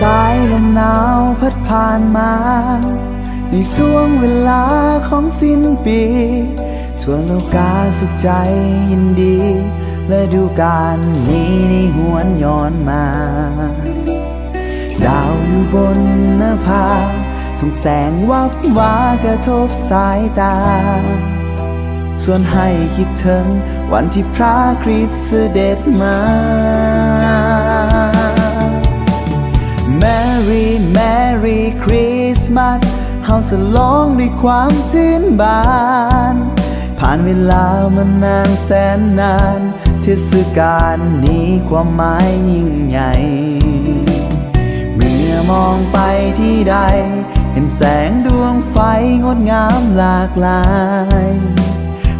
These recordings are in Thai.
สายลมหนาวพัดผ่านมา ในช่วงเวลาของสิ้นปี ทั่วโลกาสุขใจยินดี และดูการนี้นี่หวนย้อนมา ดาวอยู่บนหน้าผาส่องแสงวับวากระทบสายตา ส่วนให้คิดถึงวันที่พระคริสต์เสด็จมา Merry Merry Christmas เฮาสลองด้วยความสิ้นบาน ผ่านเวลามานานแสนนานเทศกาลนี้ความหมายยิ่งใหญ่ เมื่อมองไปที่ใด เห็นแสงดวงไฟงดงามหลากหลาย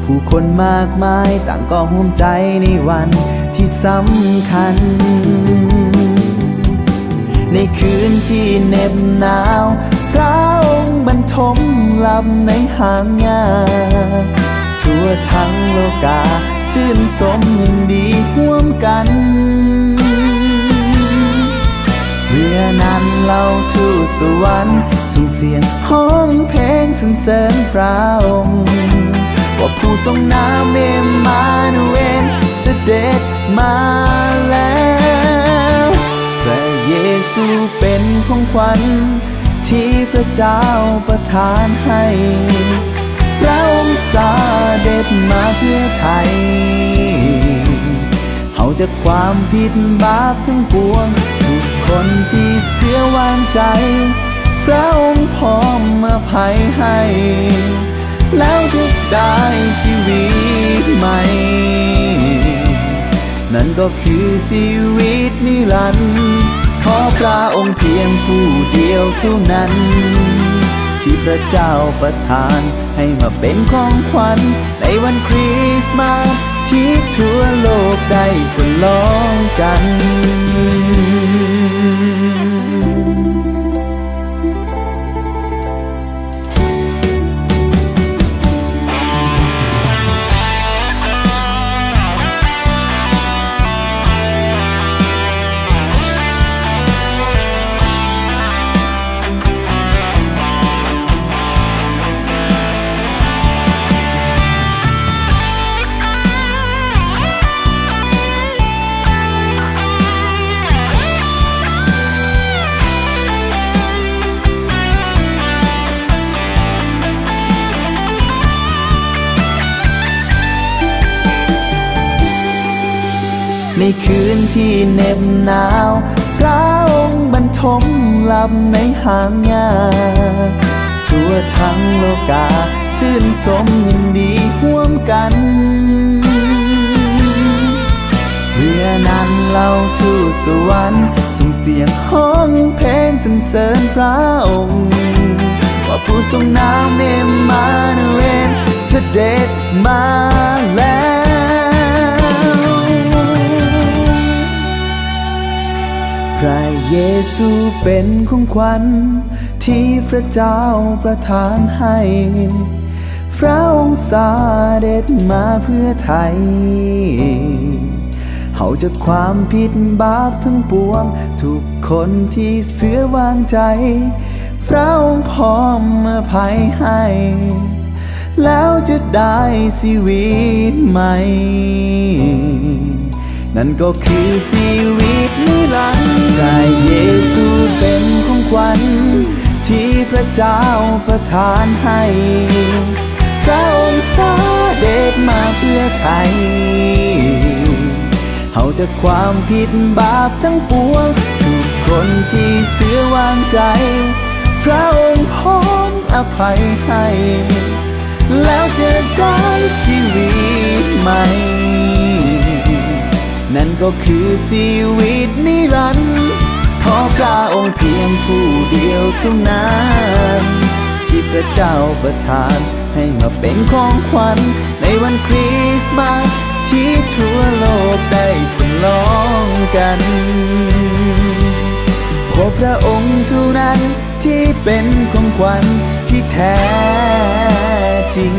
ผู้คนมากมายต่างก็ห่วมใจในวันที่สำคัญ ในคืนที่เหน็บหนาว พระองค์บรรทมลำในหางงาทั่วทั้งโลกาซื่นสมยินดีห่วมกันเมื่อนั้นเราทูตสวรรค์ส่งเสียงห้องเพลงสรรเสริญพระองค์ว่าผู้ทรงน้ำเอมมานุเวนเสด็จมา ขวัญที่พระเจ้าประทานให้ พระองค์เด็จมาเพื่อไทยเฮาจากความผิดบาปทั้งปวง ทุกคนที่เสียวางใจ พระองค์พร้อมมาภัยให้ แล้วจะได้ชีวิตใหม่ นั่นก็คือชีวิต ยวเท่านั้น ที่พระเจ้าประทานให้มาเป็นของขวัญ ในวันคริสต์มาสที่ทั่วโลกได้สลองกัน ในคืนที่เหน็บหนาว พระองค์บรรทมลำในหางงาทั่วทั้งโลกาซื่นสมยินดีห่วมกันเมื่อนั้นเราทูตสวรรค์ส่งเสียงห้องเพลงสรรเสริญพระองค์ ว่าผู้ทรงน้ำเอมมานุเวนเสด็จมาแล้ว เยซูเป็นของขวัญที่พระเจ้าประทานให้ พระองค์เด็จมาเพื่อไทยเฮาจากความผิดบาปทั้งปวง ทุกคนที่เสือวางใจ พระองค์พร้อมมาภัยให้ แล้วจะได้ชีวิตใหม่ นั่นก็คือชีวิตนิรันดร์พระเยซูเป็นของขวัญที่พระเจ้าประทานให้ พระองค์สาเด็จมาเพื่อไทยเฮาจากความผิดบาปทั้งปวง ทุกคนที่เสือวางใจ พระองค์พร้อมอภัยให้ แล้วจะได้ชีวิตใหม่ นั่นก็คือชีวิตนิรันดร์เพราะพระองค์เพียงผู้เดียวเท่านั้นที่พระเจ้าประทานให้มาเป็นของขวัญในวันคริสต์มาสที่ทั่วโลกได้สลองกันพราะพระองค์เท่านั้นที่เป็นของขวัญที่แท้จริง